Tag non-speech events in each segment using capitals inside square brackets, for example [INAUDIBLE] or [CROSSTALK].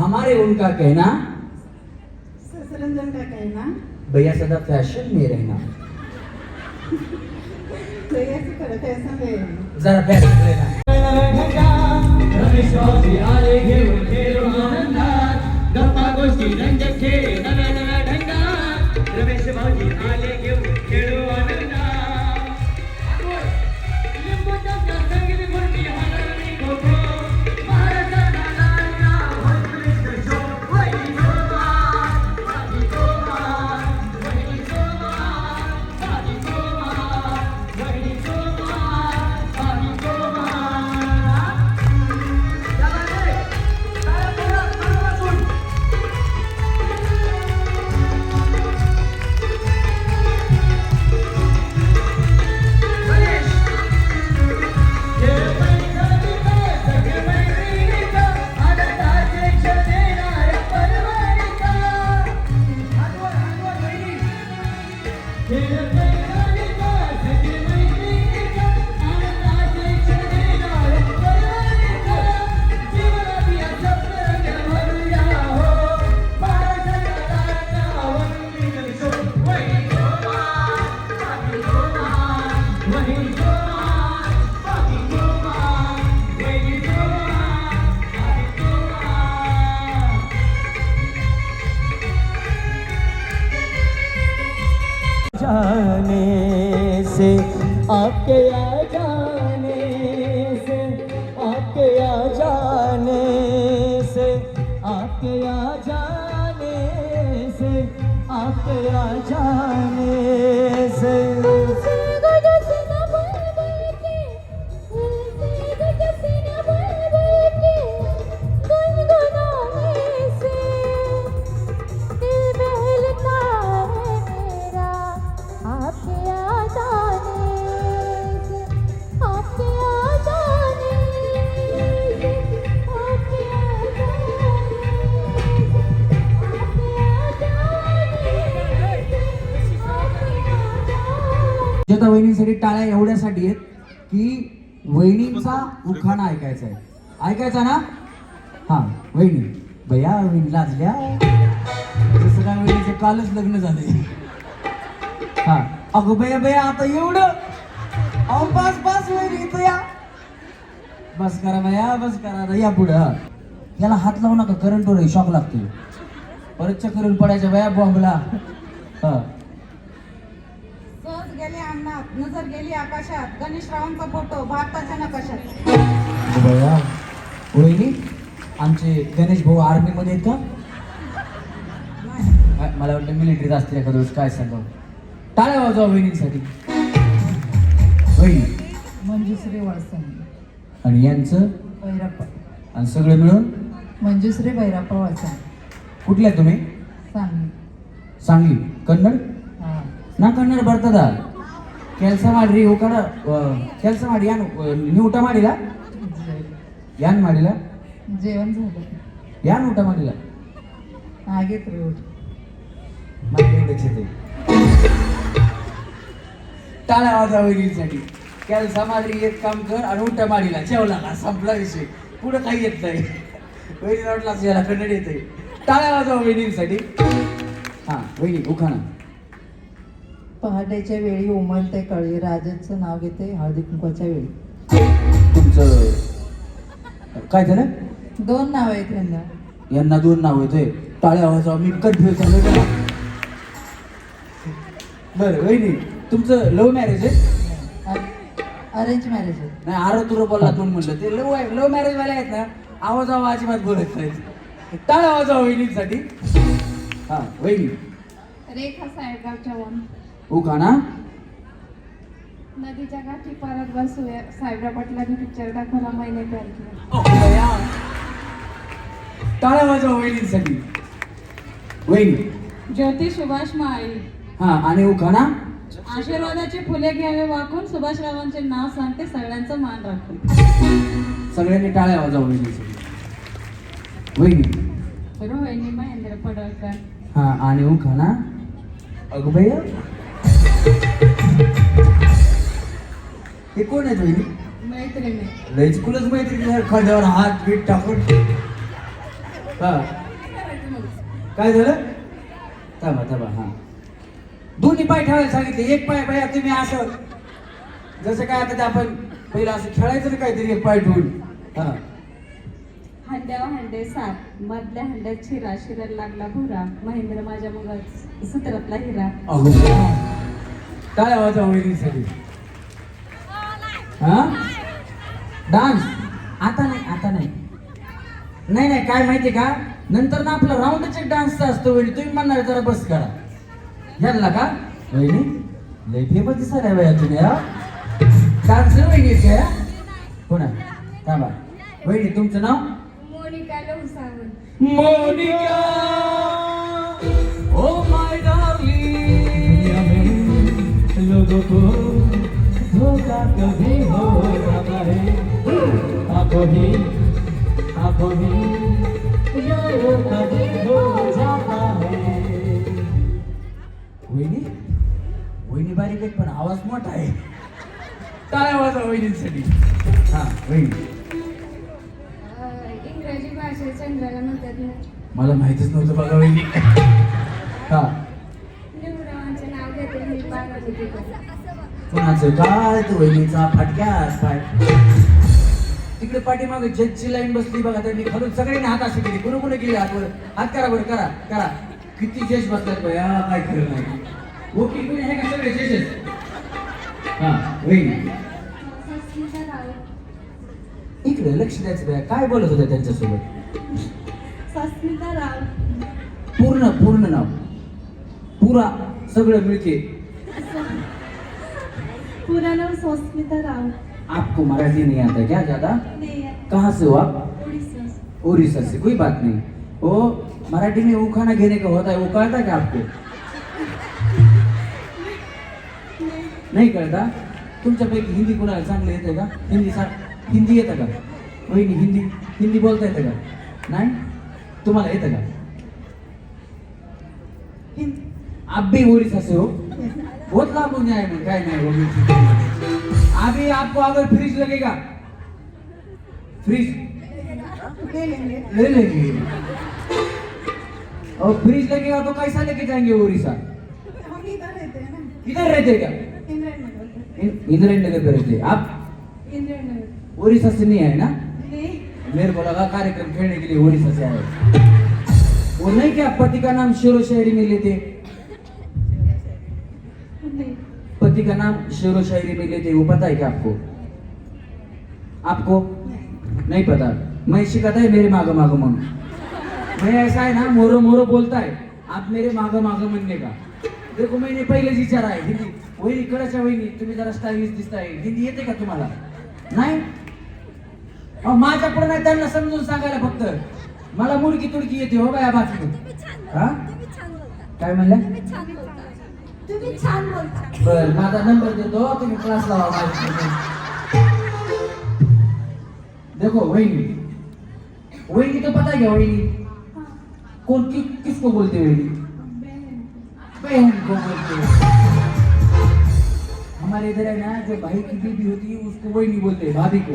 हमारे उनका कहना ससरंजन का कहना भैया सदा फैशन में रहना। तो ऐसे खरं फॅशन आहे जरा फॅशन आपके आ जाने सुजाता वहिनीसाठी टाळ्या एवढ्यासाठी आहेत की वहिनींचा उखाणा ऐकायचा आहे. ऐकायचा ना? हा वहिनी. भैया वहिनी लाजल्या? तसं काय वहिनीचं कालच लग्न झालंय. हा. अगं भैया भैया आता एवढं? अहो बस बस वहिनी इथं या. बस करा भैया बस करा आता या पुढं. याला हात लावू नका करंट शॉक लागतो परत चक्कर पडायच्या भया बॉम्बला हा. नजर गेली आकाशात. गणेश रावांचा फोटो भारताच्या नकाशात. वहिनी आमचे गणेश भाऊ आर्मी मध्ये येत मला वाटलं मिलिटरीत असतील एखाद रोज काय सांगा टाळ्या वाजवा वहिनींसाठी. मंजुश्री वाळसा आणि यांचं? भैराप्पा. आणि सगळे मिळून? मंजुश्री भैराप्पा वाळसा कुठल्या तुम्ही? सांगली. सांगली. कन्नड? ना कन्नड भरतात ಕೆಲಸ ಮಾಡ್ರಿ ಇವು ಕಡ ಕೆಲಸ ಮಾಡಿ ಏನು ನೀವು ಊಟ ಮಾಡಿಲ್ಲ ಏನ್ ಮಾಡಿಲ್ಲ जेवण झालं ಏನ್ ಊಟ ಮಾಡಿಲ್ಲ ಆಗೇತ್ ರೀ ಊಟ मला एवढंच येते टाळ्या वाजा वहिनीसाठी ಕೆಲಸ ಮಾಡ್ರಿ एक काम कर आणि उलटा माडीला जेवला ना संपला विषय पुढं काही येत नाही वहिनी वाटला याला कन्नड येते टाळ्या वाजवा वहिनींसाठी हा वहिनी उखाणा पहाटेच्या वेळी उमलते कळी. राजाचं नाव घेते हळदी कुंकवाच्या वेळी. तुमचं काय झालं? दोन नाव आहेत त्यांना यांना दोन नाव येतोय टाळ्या वाजवा मी कन्फ्युज झालो का बरं वहिनी तुमचं लव्ह मॅरेज आहे? अरेंज मॅरेज आहे. नाही आरो तुरो बोलला दोन म्हणलं. ते लव्ह लव्ह मॅरेज वाले आहेत ना आवाज आवाज अजिबात बोलत नाहीत. टाळ्या वाजवा वहिनींसाठी. हा वहिनी. रेखा साहेबगावच्या वन उखाणा नदीच्या काठी परत बसूया साहेबराव पाटलांनी पिक्चर दाखवला महिने. टाळ्या वाजवा वहिनींसाठी. वहिनी. ज्योती सुभाष माळी. हा आणि उखाणा आशीर्वादाचे फुले घ्यावे वाकून सुभाषरावांचे नाव सांगते सगळ्यांचा मान राखून. सगळ्यांनी टाळ्या वाजवा वहिनींसाठी. वहिनी. रोहिणी महेंद्र पडळकर. हा आणि उखाणा अगं हे कोण आहेत वहिनी मैत्रिणी. लयच कुलच माहिती खांद्यावर हात बीट टाकून. हा. काय झालं? थांबा थांबा हा. दोन्ही पाय ठेवायला सांगितले. एक पाय बाया तुम्ही असं. जसं काय आता ते आपण पहिलं असं खेळायचं ना काहीतरी एक पाय ठेवून. हा. हंड्यावर हंडे सात. मधल्या हंड्यात शिरा शिरायला लागला भुरा. महेंद्र माझ्या मग सूत्रातला हिरा. आवाज आवडीसाठी हा डान्स आता नाही आता नाही. नाही नाही काय माहितीये का? नंतर ना आपला राऊंडच एक डान्सचा असतो वहिनी. तुम्ही म्हणणार जरा बस करा. यांना का? वहिनी लय फेमस दिसायला वया तुम्ही हा? डान्स वहिनी काय कोणा थांबा. वहिनी तुमचं नाव? Monika oh my darling. लोगों को धोखा कभी हो जाता है आंखों ही जाता है वहिनी वहिनी बारीक आहेत पण आवाज मोठा आहे. काय आवाज आहे वहिनीसाठी. हा वहिनी. इंग्रजी भाषेत चंद्राला म्हणतात ना मला माहितच नव्हतं बघा वहिनी. हा. निवडावांचे नाव घेते मी कोणाचं काय? तो वहिनीचा फटक्या पाय. तिकडे पाठीमागे जजची लाईन बसली बघा त्यांनी खालून सगळ्यांनी हात अशी केली. कुणी कुणी केली हातवर? हात करा बरं करा करा. किती जज बसतात बया? काय खरं नाही. ओके कुणी आहे का सगळे जजेस हा वहिनी. इकडे लक्ष द्यायचं बया. काय बोलत होत्या त्यांच्यासोबत? सस्मिता राव. पूर्ण पूर्ण नाव. पुरा सगळं मिळते. पूरा नाम सस्मिता राव आपको मराठी नहीं आता क्या ज्यादा? नहीं कहाँ से हो आप उड़ीसा से कोई बात नहीं। वो मराठी में उखाना घेने का होता है वो कहता है क्या आपको? नहीं कळता तुमच्यापैकी हिंदी कोणाला चांगलं येतं का हिंदी सा हिंदी येतं का वहिनी हिंदी हिंदी बोलता येतं का नाही तुम्हाला येतं का आप भी उड़ीसा से हो। बहुत लाभ हो जाए मैं काय नहीं वो अभी आपको अगर फ्रिज लगेगा फ्रिज ले लेंगे। ले लेंगे। और फ्रिज लगेगा तो कैसा लेके जाएँगे उड़ीसा हम इधर रहते हैं ना। किधर रहते क्या? इंद्रायण नगर पे रहते। आप? उड़ीसा से नहीं है ना? नहीं। मेरे को लगा कार्यक्रम खेलने के लिए उड़ीसा से आए। वो नहीं क्या पति का नाम शेरो शायरी में लेते पति का नाम शेरो शायरी में लेते वो पता है क्या आपको? आपको? नहीं पता. मैं सिखाता है मेरे मागो मागो मन मैं ऐसा है ना मोरो मोरो बोलता है आप मेरे मागो मागो मनने का? देखो मैंने पहिलेच विचार आहे हिंदी. वहिनी कळाच्या वहिनी तुम्ही जरा स्टाईलिश दिसताय. हिंदी येते का तुम्हाला? नाही? अहो, माझ्या पुढे नाही त्यांना समजून सांगायला फक्त. मला मुडकी तुडकी येते हो बाया बाकी हा? काय म्हणलं तुम्ही छान बोलता बर माझा नंबर देतो तुम्ही क्लास लावा माझ्या देखो वहिनी. वहिनी तो पता है क्या वहिनी? कौन कि, किसको बोलते वहिनी? बहन को बोलते हमारे इधर है ना जो भाई की बीबी होती है उसको वहिनी बोलते हैं भाभी को।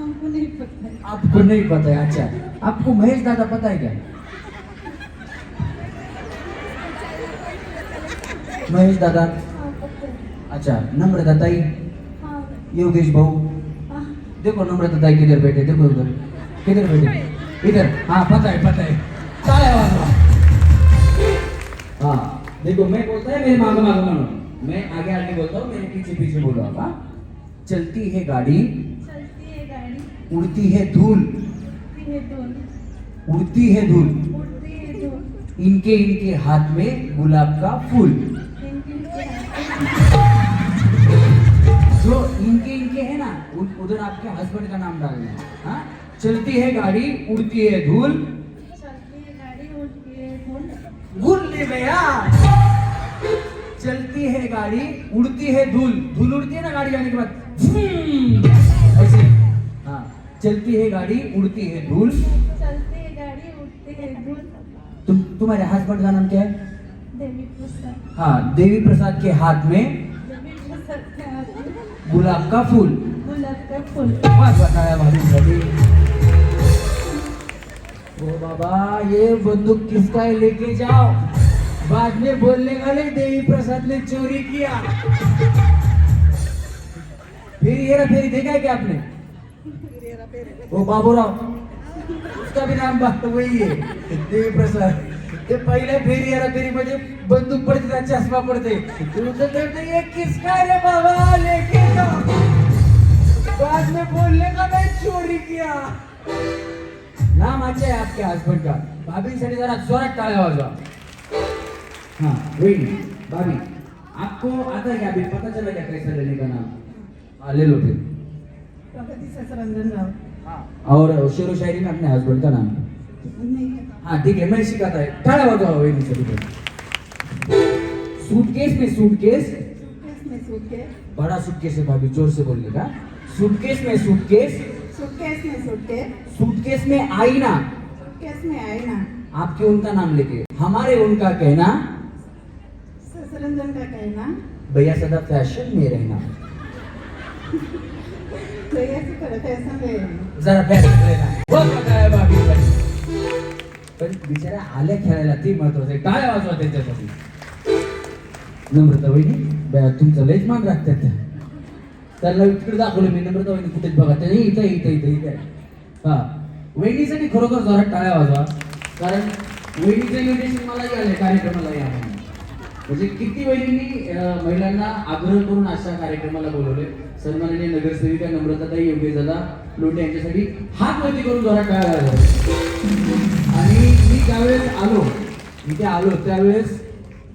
हमको नहीं पता। आपको नहीं पता है अच्छा। आपको महेश दादा पता है क्या? महेश दादा? हाँ अच्छा नम्रता ताई हाँ। योगेश भाऊ? हाँ। देखो नम्रता ताई किधर बैठे देखो उधर। किधर बैठे? इधर। हाँ पता है पता है। तालियाँ बजाओ। हाँ देखो मैं बोलता है मेरे मागो मागो मानो मैं। आगे आगे बोलता हूँ मेरे पीछे पीछे बोलो आप हाँ? चलती है गाड़ी। चलती है गाड़ी। उड़ती है धूल। उड़ती है धूल। इनके इनके हाथ में गुलाब का फूल। जो इनके इनके है ना उधर आपके हस्बैंड का नाम डालना है, हाँ? चलती है गाड़ी उड़ती है धूल। चलती है गाड़ी उड़ती है धूल। भूल ले गया चलती है गाड़ी उड़ती है धूल। धूल उड़ती है ना गाड़ी जाने के बाद? हम्म, ऐसे। हाँ चलती है गाड़ी उड़ती है धूल। चलती है गाड़ी उड़ती है धूल। तुम तुम्हारे हस्बैंड का नाम क्या है? हाँ देवी प्रसाद के हाथ में गुलाब का फूल। गुलाब का फूल। वाह बताया भाभी ओ बाबा ये बंदूक किसका है? लेके जाओ। बाद में बोलने वाले देवी प्रसाद ने चोरी किया। फिर हेरा फेरी देखा है क्या आपने? वो बाबूराव उसका भी नाम बा- वही है। देवी प्रसाद ते पहिल्या फेरी हेरा फेरी मध्ये बंदूक पडते त्या चष्मा पडते. तुमचं तर ये किसका है रे बाबा लेके बाद में बोलने का मैं चोरी किया? नाम अच्छा है आपके हस्बैंड का? भाभी साठी जरा जोरात टाळ्या वाजवा. हाँ वही भाभी आपको आता है क्या अभी पता चला क्या कैसा लेने का नाम? हाँ ले लो फिर. और शेरो शायरी में अपने हस्बैंड का नाम? हाँ ठीक है मैं सिखाता है वाजवा वही साठी सूटकेस में सूटकेस में सूटकेस बड़ा सूटकेस है भाभी ज़ोर से बोलने का। सूटकेस में सूटकेस सूटकेस में सूटकेस सूटकेस में आईना। सूटकेस में आईना। आपके उनका नाम लेके। हमारे उनका कहना? ससरंजन का कहना। भैया सदा फ़ैशन में रहना। [LAUGHS] तो ऐसे करत है समय जरा फॅशन रहना। बाकी पण बिचाऱ्या आल्या खेळायला ते महत्वाचं आहे. काय वाजवा त्यांच्यासाठी. नम्रता वहिनी बया तुमचं लयच मान राखतात त्या. त्याला तिकडे दाखवलं मी. नम्रता वहिनी कुठेच बघा. त्या इथं इथं इथं इथं हा. वहिनीसाठी खरोखर जोरात टाळ्या वाजवा. कारण वहिनीचं इन्व्हिटेशन मलाही आलं कार्यक्रमाला या म्हणजे किती वहिनींनी महिलांना आग्रह करून अशा कार्यक्रमाला बोलवले. सन्माननीय नगरसेविका नम्रताताई योग्य दादा लोटे यांच्यासाठी हात वरती करून जोरात टाळ्या वाजवा. ज्यावेळेस आलो. इथे आलो. त्यावेळेस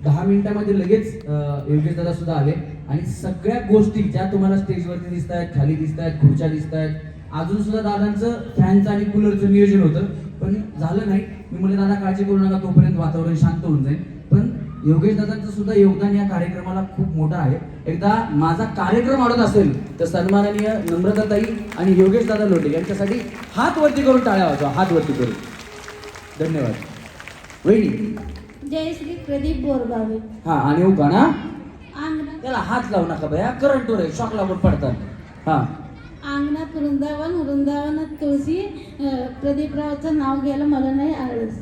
दहा मिनिटामध्ये लगेच योगेश दादा सुद्धा आले. आणि सगळ्या गोष्टी ज्या तुम्हाला स्टेजवरती दिसत आहेत खाली दिसत आहेत खुर्च्या दिसत आहेत अजून सुद्धा दादांचं फॅनचं आणि कूलरचं नियोजन होतं. पण झालं नाही. मी म्हणले दादा काळजी करू नका. तोपर्यंत वातावरण शांत होऊन जाईल. पण योगेश दादांचं सुद्धा योगदान या कार्यक्रमाला खूप मोठं आहे. एकदा माझा कार्यक्रम आवडत असेल तर सन्माननीय नम्रताताई आणि योगेश दादा लोटे यांच्यासाठी हात वरती करून टाळ्या वाजवा. हात वरती करून. धन्यवाद. वहिनी जय श्री प्रदीप बोरगावे. हा आणि उका ना? अंगणात त्याला हात लावू नका बया करंट वर शॉक लागून पडतात. हा. अंगणात वृंदावन वृंदावनात तुळशी अं, प्रदीपरावचं नाव घ्यायला मला नाही आळस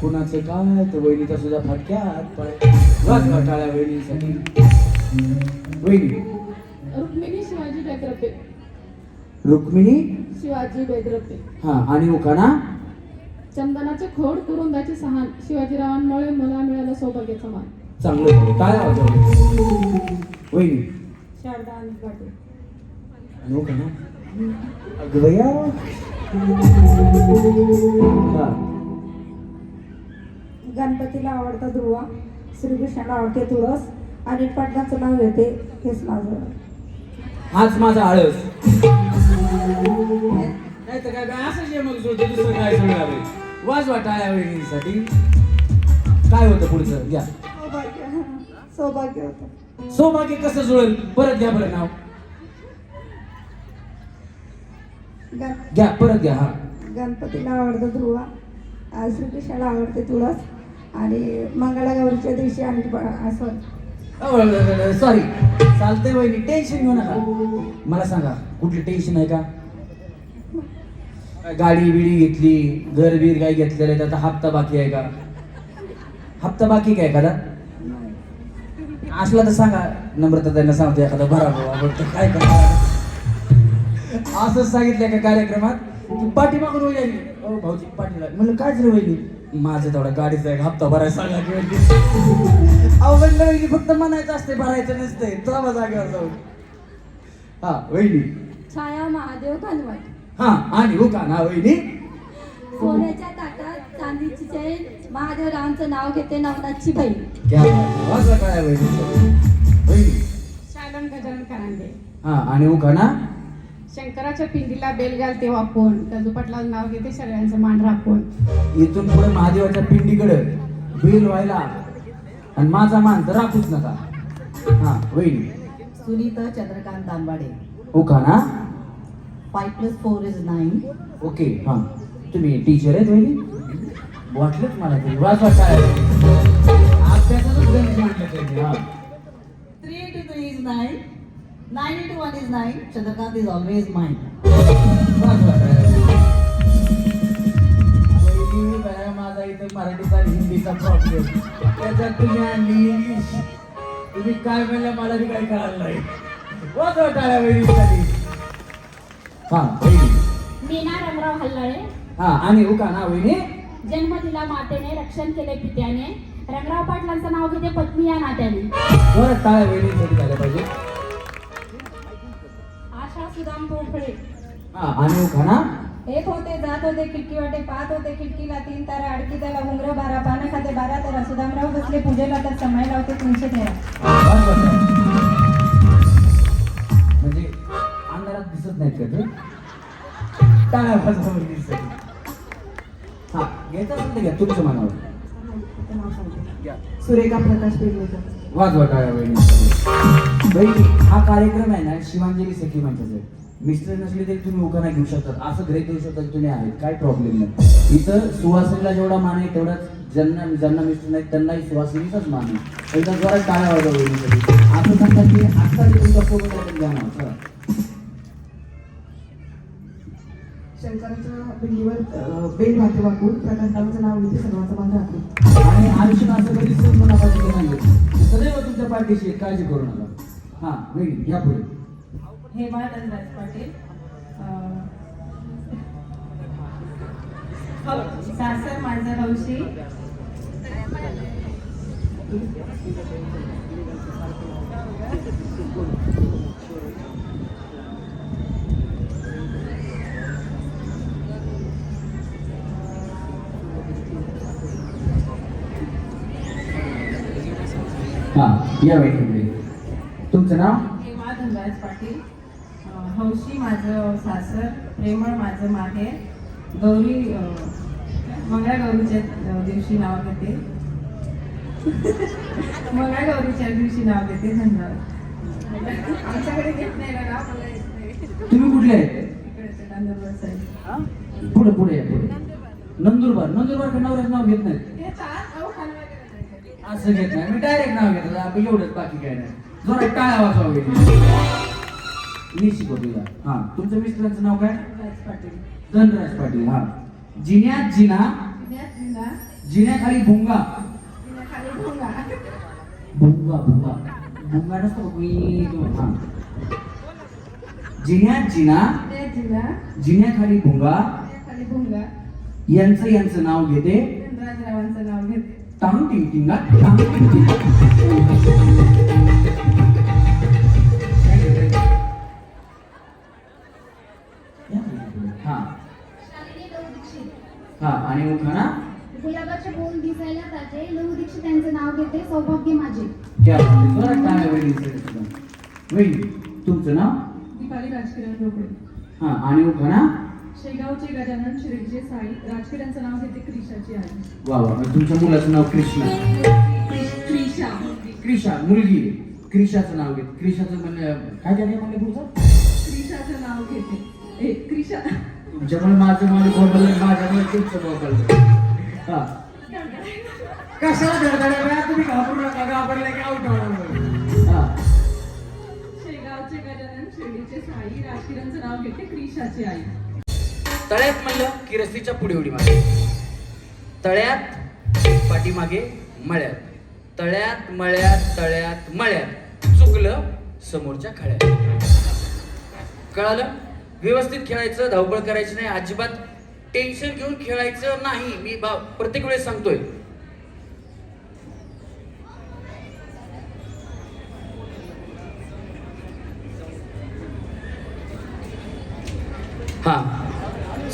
कुणाचं काय तर वहिनीचा सुद्धा फटक्यात पाय टाळ्या वहिनीसाठी. वहिनी. रुक्मिणी शिवाजी बेद्रपे रुक्मिणी? शिवाजी बेद्रपे हा आणि उखाणा चंदनाचे खोड कुरुंदाचे सहान. शिवाजीरावांमुळे मला मिळालं सौभाग्याचा मान. चांगलं. झालं काय वहिनी. शारदा आणि पाटील आणि उखाणा अगं बया हा. गणपतीला आवडता ध्रुवा श्रीकृष्णाला आवडते तुळस आणि पाटलाचं नाव घेते हेच माझं. हाच माझा आळस. नाही तर काय बा, असंच मग जोडते दुसरं काय सगळं आहे. वाजवा टाळ्या वहिनीसाठी. काय होतं पुढचं? या. सौभाग्य. सौभाग्य होतं. सौभाग्य कसं जुळेल? परत घ्या बरं नाव. गण घ्या परत घ्या हा. गणपतीला आवडतं ध्रुवा. आ, श्रीकृष्णाला आवडते तुळस. आणि मंगळागौरीच्या दिवशी आम्ही ब- असं सॉरी चालतंय वहिनी टेन्शन घेऊ नका. मला सांगा कुठली टेन्शन आहे का? गाडी बिडी घेतली घर बीर काय घेतलेलं आहे त्याचा हप्ता बाकी आहे का? हप्ता बाकी काय एखादा? असला तर सांगा नम्रता त्यांना सांगतो एखादा भरा बाबा काय करणार? असंच सांगितलं का कार्यक्रमात. तू पाठीमागून वहिनी आली. अहो भाऊजी पाठीला. म्हणलं काय झालं वहिनी? माझं तेवढा गाडीचा एक हप्ता भरायचा सांगा की वहिनी. अहो फक्त म्हणायचं असते भरायचं नसतंय. थांबा जागेवर जाऊ. हा वहिनी. छाया महादेव कानवट. हा आणि हो का ना वहिनी? सोन्याच्या ताटात चांदीची चैन महादेवरावांचं नाव घेते नवनाथची बहीण. क्या. वाजवा काय वहिनी वहिनी. शालन गजानन करांडे. हा आणि हो का ना? शंकराच्या पिंडीला बेल घालते वापून गजू पाटलाचं नाव घेते सगळ्यांचं मान राखून. इथून पुढे महादेवाच्या पिंडीकडे बेल व्हायला. आणि माझा मान तर राखूच नका. हा वहिनी. सुनीता चंद्रकांत दानवाडे. हो का ना five plus four is nine okay हा. तुम्ही टीचर आहेत वहिनी? वाटलंच मला अभ्यासातच गणित मांडलं त्यांनी हा. Three into three is nine nine into one is nine Chandrakant is always. पहिली बाया माझा इथं मराठीचा हिंदीचा प्रॉब्लेम त्याच्यात तुम्ही आणली इंग्लिश तुम्ही काय म्हणलं मला बी काय कळालं नाही. हा वहिनी मीना रंगराव हल्लाळे. हा आणि उका ना? वहिनी जन्म दिला मातेने रक्षण केले पित्याने. रंगराव पाटलांचं नाव घेते पत्नी या नात्याने. बरं टाळ्या वहिनीसाठी झाल्या पाहिजे. आशा सुदाम भोपळे हा आणि उका ना? एक होते जात होते खिडकी वाटे पाहत होते खिडकीला तीन तारा अडकी त्याला उंगर बारा पानं खाते बारा तेरा. सुदामराव बसले पूजेला तर समय लावते तीनशे तेरा. अंधारात दिसत नाहीत का ते? टाळ्या वाजवा वहिनीसाठी हा घ्यायचं असेल तर घ्या तुमच्या मनावर. सुरेखा प्रकाश पेडणेकर. वाजवा टाळ्या बहिणी हा कार्यक्रम आहे ना शिवांजली सखी आहे मिस्टर नसले तरी तुम्ही उखाणा घेऊ शकतात असं ग्रहित देऊ शकता की तुम्ही आहेत. काय प्रॉब्लेम नाही. इथं सुवासिनीला जेवढा मान आहे तेवढाच ज्यांना ज्यांना मिस्टर नाहीत त्यांनाही सुवासिनीचाच मान आहे. एकदा जरा टाळ्या वाजवा असं सांगतात की आता जे तुमच्यासोबत शंकराच्या पिंडीवर बेल वाहते वाकून प्रकाशरावांचं नाव घेते सर्वांचं मान राखून आणि आयुष्य असं कधी सण मनापासून नाही. सदैव तुमच्या पाठीशी काळजी करू नका हां वहिनी या पुढे. हेमा पाटील. हो, सासर माझं हौशी या वहिनी तुमचं नाव? हेमा धनराज पाटील. हौशी माझं सासर प्रेमळ माझं माहेर. गौरी अं, मंगळागौरीच्या अं, दिवशी नाव घेते. मंगळागौरीच्या दिवशी नाव घेते धन्यवाद आमच्याकडे घेत नाही ना नाव मला येत नाही. तुम्ही कुठले? इकडचे नंदुरबार साईड पुढे पुढे या पुढे. नंदुरबार. नंदुरबार नवऱ्याचं नाव घेत नाही. असं घेत नाही. मी डायरेक्ट नाव घेतो आपण एवढंच बाकी काय नाही. जोरात टाळ्या वाजवा मी शिकवतो हा. तुमच्या मिस्टरांचं नाव काय? धनराज पाटील हा. जिन्यात जिना? जिन्याखाली भुंगा. खाली भोंगा. भुंगा भुंगा. नसतो? मी हा. जिन्यात जिना? जिन्याखाली भुंगा. खाली भोंगा. यांचं यांचं नाव घेते. धनराजरावांचं नाव घेते. टांग टिंग टिंगा टांग टिंग टिंगा हा. हा आणि उखाणा गुलाबाचे बोल दिसायला ताजे लहू दीक्षित त्यांचे नाव घेते. सौभाग्य माझे. क्या टाळ्या वहिनीसाठी सुद्धा. वहिनी तुमचं नाव? दीपाली राजकिरण रोकडे हा आणि उखाणा शेगावचे गजानन साई राजकिरणचं नाव घेते क्रिशाची आई. वा वा. तुमच्या मुलाचं नाव कृष्णा क्रिशा. क्रिशा मुलगी. क्रिशाचं नाव घेत. क्रिशाचं म्हणजे काय काय म्हणले पुढचं? क्रिशाचं नाव घेते. ए क्रिशा. तुमच्यामुळे माझं मला बोलवलं माझ्यामुळे तुमचं बोलवलं हा. कशाला धडधड्या वेळा तुम्ही घाबरू नका घाबरले की आउट हा. शेगावचे गजानन शिर्डीचे साई राजकिरणचं नाव घेते क्रिशाची आई. तळ्यात म्हणलं की रस्तीच्या पुढे उडी मागे तळ्यात पाठीमागे मळ्यात. तळ्यात मळ्यात तळ्यात मळ्यात. चुकलं समोरच्या खळ्यात. कळालं? व्यवस्थित खेळायचं धावपळ करायची नाही अजिबात टेन्शन घेऊन खेळायचं नाही. मी बा प्रत्येक वेळेस सांगतोय.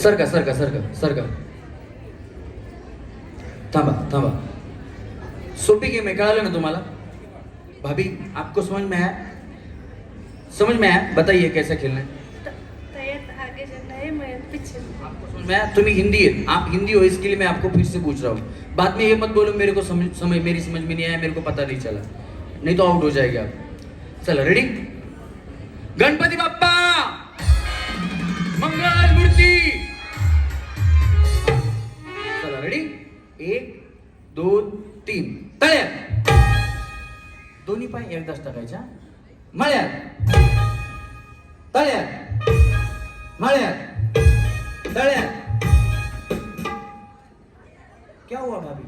सरका सरका सरका सरका थांबा थांबा सोपी गेम आहे कळालं ना तुम्हाला भाभी आपको समझ में आया समझ में आया बताइए कैसा खेलना है आपको समझ में आया तुम्हें हिंदी है। आप हिंदी हो इसके लिए मैं आपको फिर से पूछ रहा हूँ। बाद में ये मत बोलो मेरे को समझ समझ मेरी समझ में नहीं आया मेरे को पता नहीं चला। नहीं तो आउट हो जाएगा आप। चलो रेडी गणपति बाप्पा! आणि एकदाच टाकायच्या. मळ्यात. मळ्यात. तळ्यात. क्या हुआ भाभी?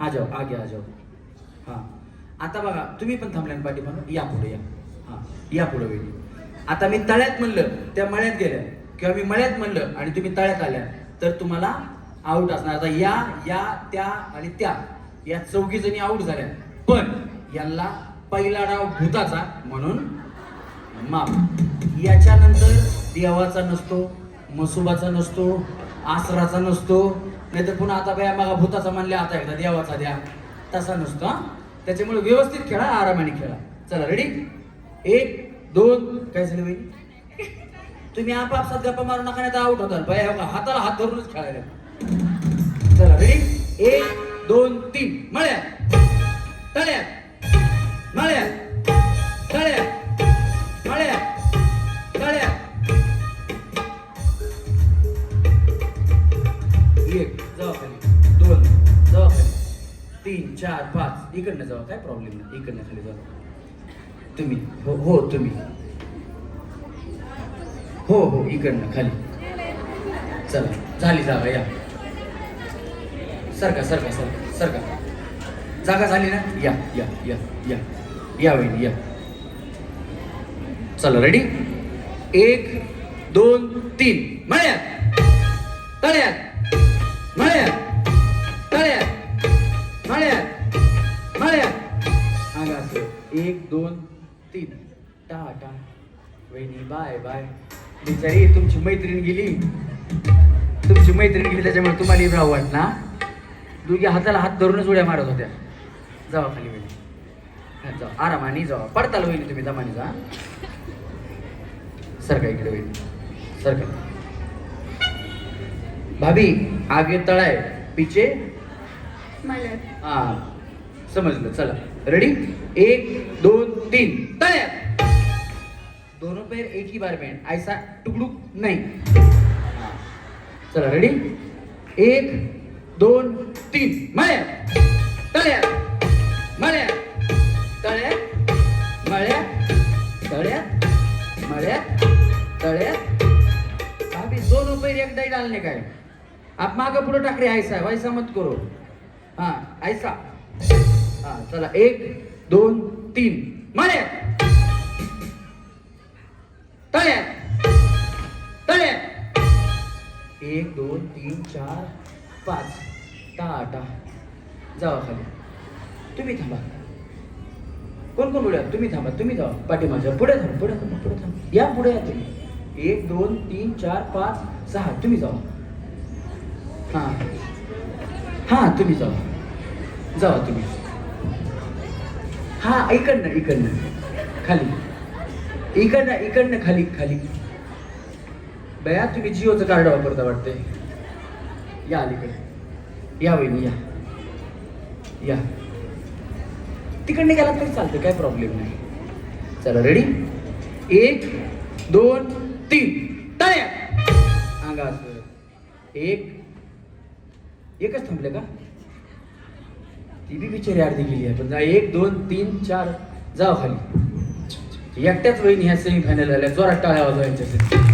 आ जाओ आगे आ जाओ. हा. आता बघा तुम्ही पण थांबल्या पाठी म्हणून या पुढे या. हा या पुढे वेळी. आता मी तळ्यात म्हणलं त्या मळ्यात गेल्या. किंवा मी मळ्यात म्हणलं आणि तुम्ही तळ्यात आल्या तर तुम्हाला आऊट असणार. आता या या त्या आणि त्या. या चौघी जणी आऊट झाल्या. पण यांना पहिला डाव भूताचा म्हणून माप याच्यानंतर देवाचा नसतो मसुबाचा नसतो आसराचा नसतो नाहीतर पुन्हा आता बाया मागा भूताचा म्हणल्या आता एकदा देवाचा द्या. तसा नसतो हा. त्याच्यामुळे व्यवस्थित खेळा आरामाने खेळा. चला रेडी एक दोन काय झालं बाई? तुम्ही आपापसात गप्पा मारू नका नाही तर आउट होतात. बाया हो हाताला हात धरूनच खेळायला. चला रेडी एक दोन तीन. मळ्या तळ्यात मळ्या तळ्यात मळ्या तळ्यात एक जावा खाली. दोन. जावा खाली. तीन चार पाच. इकडनं जावा. काय प्रॉब्लेम नाही. इकडनं खाली जावा. तुम्ही. हो हो तुम्ही. हो हो इकडनं खाली. चला. झाली जागा या. सरका सरका सरका सरका. जागा झाली ना? या या या या. या वहिनी या. चला रेडी एक दोन तीन. मळ्यात. तळ्यात. मळ्यात. तळ्यात. मळ्यात. मळ्यात. सांगा एक दोन तीन. टाटा. वहिनी बाय बाय बिचारी तुमची मैत्रीण गेली. तुमची मैत्रीण गेली त्याच्यामुळे तुम्हाला राहू वाटला दोघी हाताला हात धरूनच उड्या मारत होत्या. जावा खाली हा, जावा. आरामाने जावा. पडताल वहिनी तुम्ही दमाने जा. सरका इकडे वहिनी? सरका भाभी आगे तळाय. पिचे हा समजलं. चला. रेडी एक दोन तीन. तळ्यात. दोनों पैर एक ही बार में. ऐसा टुकड़ुक नहीं. हाँ. चला रेडी एक दोन तीन. मळ्यात. तळ्यात. मळ्या तळ्या मळ्या तळ्या मळ्या तळ्या अभी दोन रुपये एक दाई डालने का आप मागे पुढे टाकरे ऐसा वैसा मत करो. हां ऐसा हां चला. एक दोन तीन. मळ्यात तळ्या तळ्या एक दोन तीन चार पाच. दहा आठ जावा खाली. तुम्ही थांबा. कोण कोण उड्या? तुम्ही थांबा तुम्ही जावा पाठीमागच्या पुढे थांबा पुढे थांबा पुढे थांबा. या पुढे या तुम्ही. एक दोन तीन चार पाच सहा. तुम्ही जावा. हां. हां तुम्ही जावा. जावा तुम्ही. हा इकडनं इकडनं. खाली. इकडनं इकडनं खाली खाली. बया तुम्ही जिओचं कार्ड वापरता वाटते या अलीकडे. या वहिनी या. या. तिकडनं गेला तरी चालतं काय प्रॉब्लेम नाही. चला रेडी एक दोन तीन. तळ्या अंगा असं. एक एकच थांबले का? ती बी बिचारी अर्धी गेली आहे पण जा एक दोन तीन चार. जाव खाली. एकट्याच वहिनी ह्या सेमीफायनल झाल्या जोरात टाळ्या वाजवायच्या.